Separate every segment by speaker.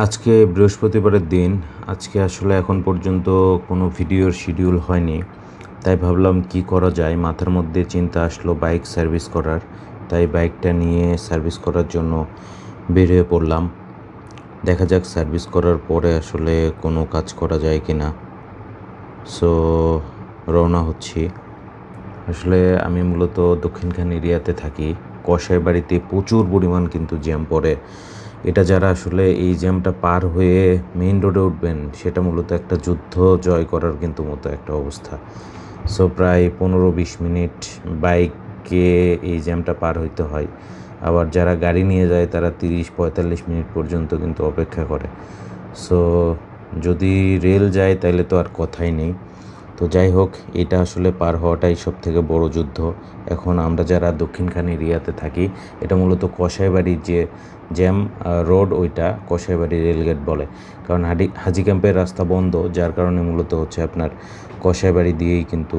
Speaker 1: আজকে বৃহস্পতিবারের দিন, আজকে আসলে এখন পর্যন্ত কোনো ভিডিওর শিডিউল হয়নি, তাই ভাবলাম কি করা যায়? মাথার মধ্যে চিন্তা আসলো বাইক সার্ভিস করার, তাই বাইকটা নিয়ে সার্ভিস করার জন্য বের হয়ে পড়লাম। দেখা যাক সার্ভিস করার পরে আসলে কোনো কাজ করা যায় কি না সো রওনা হচ্ছি। আসলে আমি মূলত দক্ষিণখান এরিয়াতে থাকি। কষাই বাড়িতে প্রচুর পরিমাণ কিন্তু জ্যাম পড়ে। এটা যারা আসলে এই জ্যামটা পার হয়ে মেইন রোডে উঠবেন, সেটা মূলত একটা যুদ্ধ জয় করার কিন্তু মতো একটা অবস্থা। সো প্রায় পনেরো বিশ মিনিট বাইকে এই জ্যামটা পার হইতে হয়। আবার যারা গাড়ি নিয়ে যায়, তারা তিরিশ পঁয়তাল্লিশ মিনিট পর্যন্ত কিন্তু অপেক্ষা করে। সো যদি রেল যায় তাহলে তো আর কথাই নেই। তো যাই হোক, এটা আসলে পার হওয়াটাই সব থেকে বড় যুদ্ধ। এখন আমরা যারা দক্ষিণখান এরিয়াতে থাকি, এটা মূলত কষাইবাড়ির যে জ্যাম রোড ওইটা কষাইবাড়ি রেলগেট বলে। কারণ হাডি, হাজি ক্যাম্পের রাস্তা বন্ধ, যার কারণে মূলত হচ্ছে আপনার কষাইবাড়ি দিয়েই কিন্তু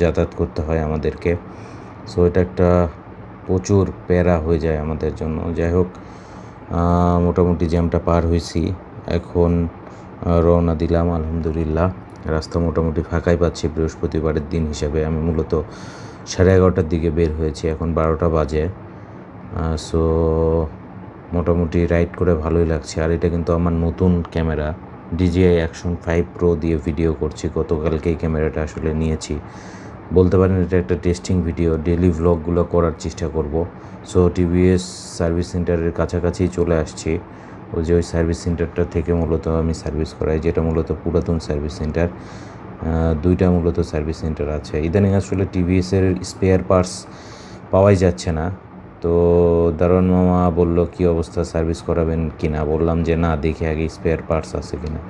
Speaker 1: যাতায়াত করতে হয় আমাদেরকে। সো এটা একটা প্রচুর প্যারা হয়ে যায় আমাদের জন্য। যাই হোক মোটামুটি জ্যামটা পার হয়েছি। এখন রওনা দিলাম, আলহামদুলিল্লাহ। রাস্তা মোটামুটি ফাঁকাই পাচ্ছি বৃহস্পতিবারের দিন হিসাবে। আমি মূলত সাড়ে এগারোটার দিকে বের হয়েছি, এখন বারোটা বাজে। সো মোটামুটি রাইড করে ভালোই লাগছে। আর এটা কিন্তু আমার নতুন camera. DJI action five pro দিয়ে ভিডিও করছি। গতকালকে এই ক্যামেরাটা আসলে নিয়েছি। বলতে পারেন এটা একটা টেস্টিং ভিডিও ডেলি ভ্লগগুলো করার চেষ্টা করব। সো টিভিএস সার্ভিস সেন্টারের কাছাকাছি চলে আসছি। ওই যে ওই সার্ভিস সেন্টারটা থেকে মূলত আমি সার্ভিস করাই, যেটা মূলত পুরাতন সার্ভিস সেন্টার দুইটা মূলত সার্ভিস সেন্টার আছে। ইদানিং আসলে টিভিএসের স্পেয়ার পার্টস পাওয়াই যাচ্ছে না। তো দারুণ মামা বলল, কী অবস্থা? সার্ভিস করাবেন কি না? বললাম যে, না, দেখি আগে স্পেয়ার পার্টস আছে কি না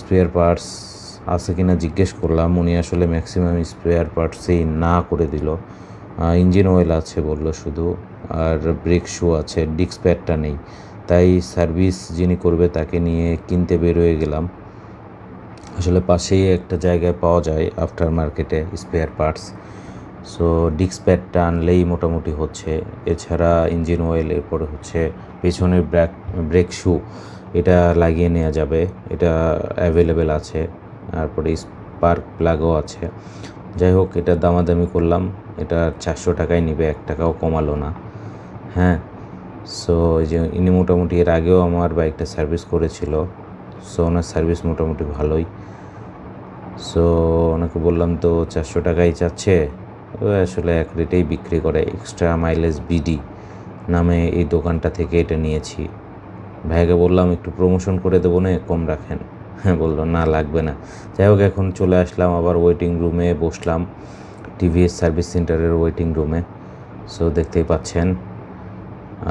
Speaker 1: স্পেয়ার পার্টস আছে কি না জিজ্ঞেস করলাম, উনি আসলে ম্যাক্সিমাম স্পেয়ার পার্টসেই না করে দিল। ইঞ্জিন অয়েল আছে বলল শুধু, আর ব্রেক শু আছে ডিস্ক প্যাডটা নেই। তাই সার্ভিস যিনি করবে তাকে নিয়ে কিনতে বের হয়ে গেলাম। আসলে পাশেই একটা জায়গায় পাওয়া যায় আফটার মার্কেটে স্পেয়ার পার্টস সো ডিস্ক প্যাডটা আনলেই মোটামুটি হচ্ছে। এছাড়া ইঞ্জিন অয়েল এরপরে হচ্ছে পেছনের ব্রেক ব্রেক শু এটা লাগিয়ে নেওয়া যাবে। এটা অ্যাভেলেবেল আছে। তারপরে স্পার্ক প্লাগও আছে। যাই হোক, এটা দামাদামি করলাম। এটা চারশো টাকায় নিবে, এক টাকাও কমালো না। হ্যাঁ? সো এই যে ইনি মোটামুটি এর আগেও আমার বাইকটা সার্ভিস করেছিল। সো ওনার সার্ভিস মোটামুটি ভালোই। সো ওনাকে বললাম, তো চারশো টাকাই চাচ্ছে? আসলে এক রেটেই বিক্রি করে এক্সট্রা মাইলেজ বিডি নামে এই দোকানটা থেকে এটা নিয়েছি। ভাইকে বললাম, একটু প্রমোশন করে দেবো না, কম রাখেন। হ্যাঁ বলল, না, লাগবে না। যাই হোক, এখন চলে আসলাম আবার ওয়েটিং রুমে বসলাম টিভিএস সার্ভিস সেন্টারের ওয়েটিং রুমে সো দেখতেই পাচ্ছেন,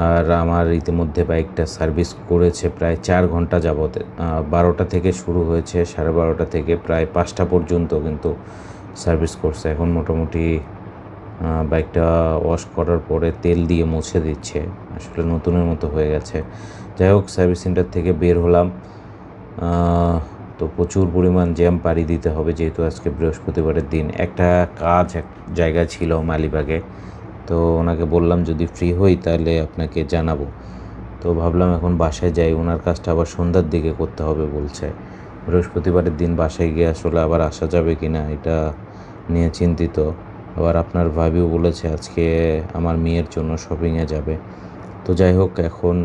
Speaker 1: আর আমার ইতিমধ্যে বাইকটা সার্ভিস করেছে প্রায় চার ঘণ্টা যাবত। বারোটা থেকে শুরু হয়েছে, সাড়ে বারোটা থেকে প্রায় পাঁচটা পর্যন্ত, কিন্তু সার্ভিস করছে। এখন মোটামুটি বাইকটা ওয়াশ করার পরে তেল দিয়ে মুছে দিচ্ছে। আসলে নতুনের মতো হয়ে গেছে। যাই হোক, সার্ভিস সেন্টার থেকে বের হলাম। তো প্রচুর পরিমাণ জ্যাম পাড়ি দিতে হবে যেহেতু আজকে বৃহস্পতিবারের দিন। একটা কাজ এক জায়গায় ছিল মালিবাগে। তো ওনাকে বললাম, যদি ফ্রি হই তাহলে আপনাকে জানাব। তো ভাবলাম এখন বাসায় যাই। ওনার কাজটা আবার সন্ধ্যার দিকে করতে হবে বলছে। বৃহস্পতিবারের দিন বাসায় গিয়ে আসলে আবার আসা যাবে কি না এটা নিয়ে চিন্তিত। আবার আপনার ভাবিও বলেছে আজকে আমার মেয়ের জন্য শপিংয়ে যাবে। তো যাই হোক, এখন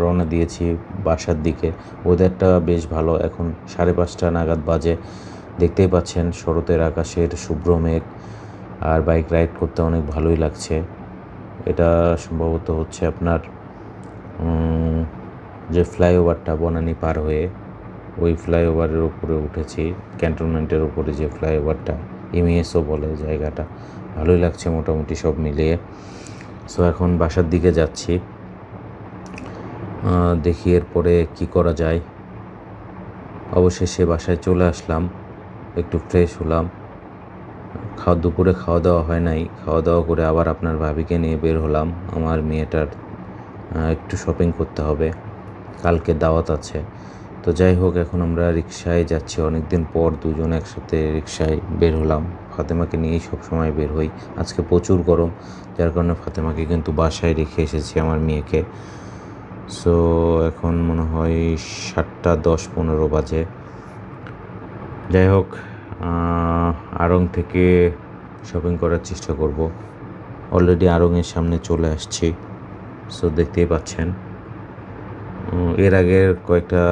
Speaker 1: রওনা দিয়েছি বাসার দিকে। ওয়েদারটা বেশ ভালো, এখন সাড়ে পাঁচটা নাগাদ বাজে। দেখতেই পাচ্ছেন শরতের আকাশের শুভ্র মেঘ, আর বাইক রাইড করতে অনেক ভালোই লাগছে। এটা সম্ভবত হচ্ছে আপনার যে ফ্লাইওভারটা বনানি পার হয়ে ওই ফ্লাইওভারের উপরে উঠেছি, ক্যান্টনমেন্টের উপরে যে ফ্লাইওভারটা এমইএসও বলে জায়গাটা। ভালোই লাগছে মোটামুটি সব মিলিয়ে। সো এখন বাসার দিকে যাচ্ছি। দেখি এরপরে কি করা যায়। অবশেষে বাসায় চলে আসলাম, একটু ফ্রেশ হলাম। খাওয়া, দুপুরে খাওয়া দাওয়া হয় নাই। খাওয়া দাওয়া করে আবার আপনার ভাবিকে নিয়ে বের হলাম। আমার মেয়েটার একটু শপিং করতে হবে। কালকে দাওয়াত আছে। তো যাই হোক, এখন আমরা রিক্সায় যাচ্ছি। অনেক দিন পর দুজন একসাথে রিক্সায় বের হলাম। ফাতেমাকে নিয়েই সবসময় বের হই। আজকে প্রচুর গরম, যার কারণে ফাতেমাকে কিন্তু বাসায় রেখে এসেছি আমার মেয়েকে। সো এখন মনে হয় সাতটা দশ পনেরো বাজে। যাই হোক আড়ং থেকে শপিং করার চেষ্টা করব। অলরেডি আড়ংয়ের সামনে চলে আসছি। সো দেখতেই পাচ্ছেন। এর আগের কয়েকটা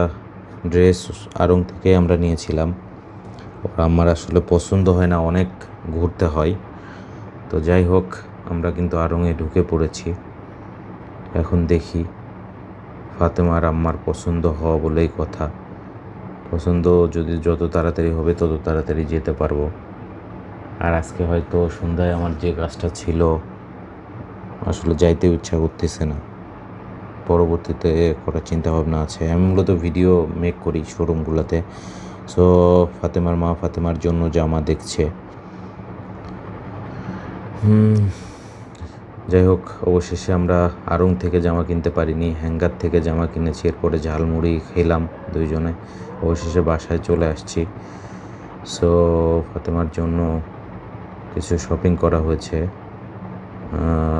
Speaker 1: ড্রেস আড়ং থেকে আমরা নিয়েছিলাম। আমার আসলে পছন্দ হয় না, অনেক ঘুরতে হয়। তো যাই হোক, আমরা কিন্তু আড়ংয়ে ঢুকে পড়েছি। এখন দেখি ফাতেমার আম্মার পছন্দ হওয়া বলেই কথা। পছন্দ যদি যত তাড়াতাড়ি হবে, তত তাড়াতাড়ি যেতে পারব। আর আজকে হয়তো সন্ধ্যায় আমার যে কাজটা ছিল, আসলে যাইতে ইচ্ছা করতেছে না। পরবর্তীতে করার চিন্তা ভাবনা আছে। আমি মূলত ভিডিও মেক করি শোরুমগুলোতে সো ফাতেমার মা ফাতেমার জন্য জামা দেখছে। যাই হোক, অবশেষে আমরা আড়ং থেকে জামা কিনতে পারিনি, হ্যাঙ্গার থেকে জামা কিনেছি, এরপরে ঝালমুড়ি খেলাম দুইজনে। অবশেষে বাসায় চলে আসছি। সো ফাতেমার জন্য কিছু শপিং করা হয়েছে।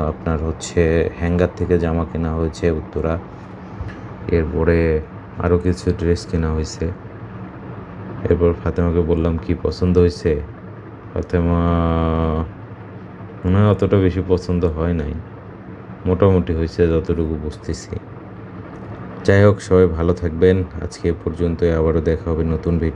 Speaker 1: আপনার হচ্ছে হ্যাঙ্গার থেকে জামা কেনা হয়েছে উত্তরা। এরপরে আরও কিছু ড্রেস কেনা হয়েছে। এরপর ফাতেমাকে বললাম, কি পছন্দ হয়েছে? ফাতেমা মনে হয় অতটা বেশি পছন্দ হয় নাই। মোটামুটি হয়েছে যতটুকু বুঝতেছি। যাই হোক, সবাই ভালো থাকবেন। আজকে এ পর্যন্তই। আবারও দেখা হবে নতুন ভিডিও